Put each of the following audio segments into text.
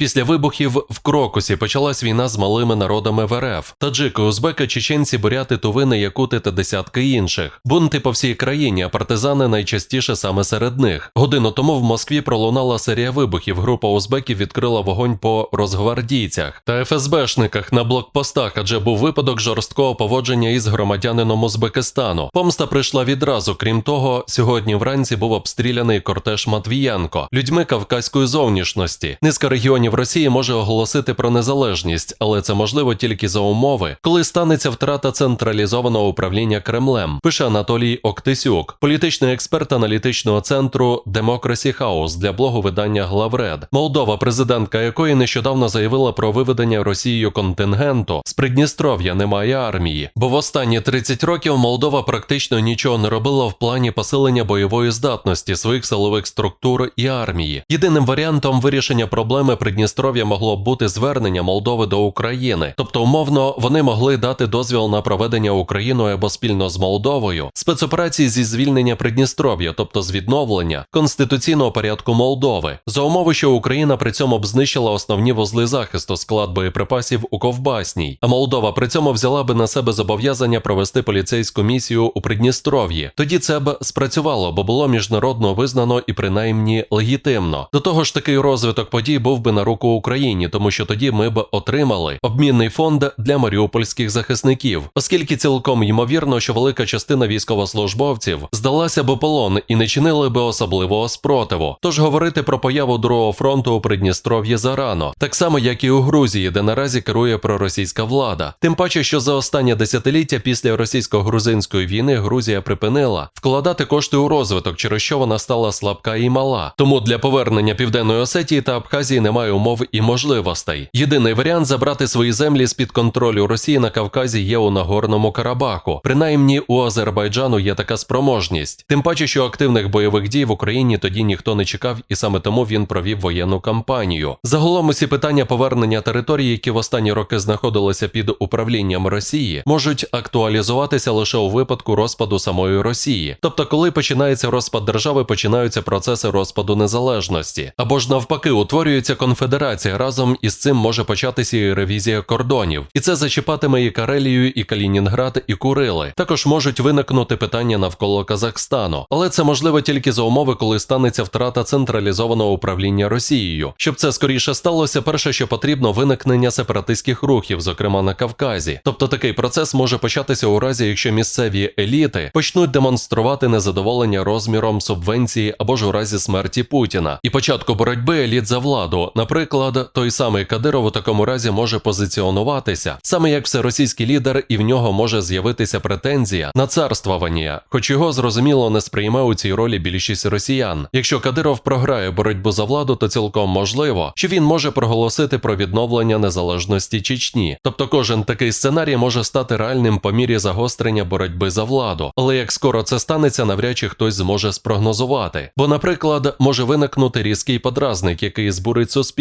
Після вибухів в Крокусі почалась війна з малими народами в РФ. Таджики, узбеки, чеченці, буряти, тувини, якути та десятки інших. Бунти по всій країні, а партизани найчастіше саме серед них. Годину тому в Москві пролунала серія вибухів. Група узбеків відкрила вогонь по розгвардійцях та ФСБшниках на блокпостах, адже був випадок жорсткого поводження із громадянином Узбекистану. Помста прийшла відразу. Крім того, сьогодні вранці був обстріляний кортеж Матвієнко людьми кавказької зовнішності. Низка регіонів Росії може оголосити про незалежність, але це можливо тільки за умови, коли станеться втрата централізованого управління Кремлем. Пише Анатолій Октисюк, політичний експерт аналітичного центру Democracy House для блогу видання Главред. Молдова, президентка якої нещодавно заявила про виведення Росією контингенту з Придністров'я немає армії, бо в останні 30 років Молдова практично нічого не робила в плані посилення бойової здатності своїх силових структур і армії. Єдиним варіантом вирішення проблеми Придністров'я могло бути звернення Молдови до України, тобто умовно вони могли дати дозвіл на проведення Україною або спільно з Молдовою спецоперації зі звільнення Придністров'я, тобто з відновлення конституційного порядку Молдови, за умови, що Україна при цьому б знищила основні вузли захисту склад боєприпасів у Ковбасній, а Молдова при цьому взяла би на себе зобов'язання провести поліцейську місію у Придністров'ї. Тоді це б спрацювало, бо було міжнародно визнано і принаймні легітимно. До того ж, такий розвиток подій був би на руку Україні, тому що тоді ми б отримали обмінний фонд для маріупольських захисників, оскільки цілком ймовірно, що велика частина військовослужбовців здалася б полон і не чинили би особливого спротиву. Тож говорити про появу другого фронту у Придністров'ї зарано, так само як і у Грузії, де наразі керує проросійська влада. Тим паче, що за останнє десятиліття після російсько-грузинської війни Грузія припинила вкладати кошти у розвиток, через що вона стала слабка і мала. Тому для повернення південної Осетії та Абхазії немає умов і можливостей. Єдиний варіант забрати свої землі з під контролю Росії на Кавказі є у Нагорному Карабаху. Принаймні у Азербайджану є така спроможність. Тим паче, що активних бойових дій в Україні тоді ніхто не чекав, і саме тому він провів воєнну кампанію. Загалом усі питання повернення територій, які в останні роки знаходилися під управлінням Росії, можуть актуалізуватися лише у випадку розпаду самої Росії. Тобто, коли починається розпад держави, починаються процеси розпаду незалежності, або ж навпаки, утворюється конфедерація. Разом із цим може початися і ревізія кордонів, і це зачіпатиме і Карелію, і Калінінград, і Курили. Також можуть виникнути питання навколо Казахстану, але це можливо тільки за умови, коли станеться втрата централізованого управління Росією. Щоб це скоріше сталося, перше, що потрібно, виникнення сепаратистських рухів, зокрема на Кавказі. Тобто такий процес може початися у разі, якщо місцеві еліти почнуть демонструвати незадоволення розміром субвенції або ж у разі смерті Путіна і початку боротьби еліт за владу. Наприклад, той самий Кадиров у такому разі може позиціонуватися саме як всеросійський лідер, і в нього може з'явитися претензія на царствування, хоч його зрозуміло не сприйме у цій ролі більшість росіян. Якщо Кадиров програє боротьбу за владу, то цілком можливо, що він може проголосити про відновлення незалежності Чечні. Тобто кожен такий сценарій може стати реальним по мірі загострення боротьби за владу. Але як скоро це станеться, навряд чи хтось зможе спрогнозувати. Бо, наприклад, може виникнути різкий подразник, який збурить суспільство.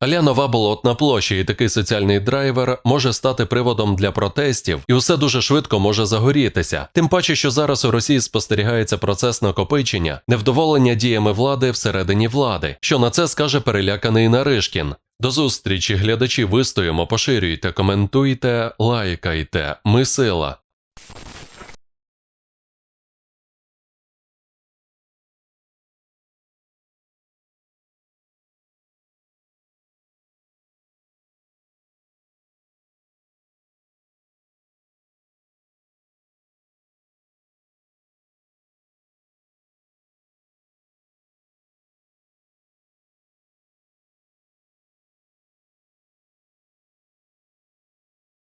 Аля нова болотна площа, і такий соціальний драйвер може стати приводом для протестів, і все дуже швидко може загорітися. Тим паче, що зараз у Росії спостерігається процес накопичення, невдоволення діями влади всередині влади. Що на це скаже переляканий Наришкін. До зустрічі, глядачі, вистоїмо, поширюйте, коментуйте, лайкайте. Ми сила.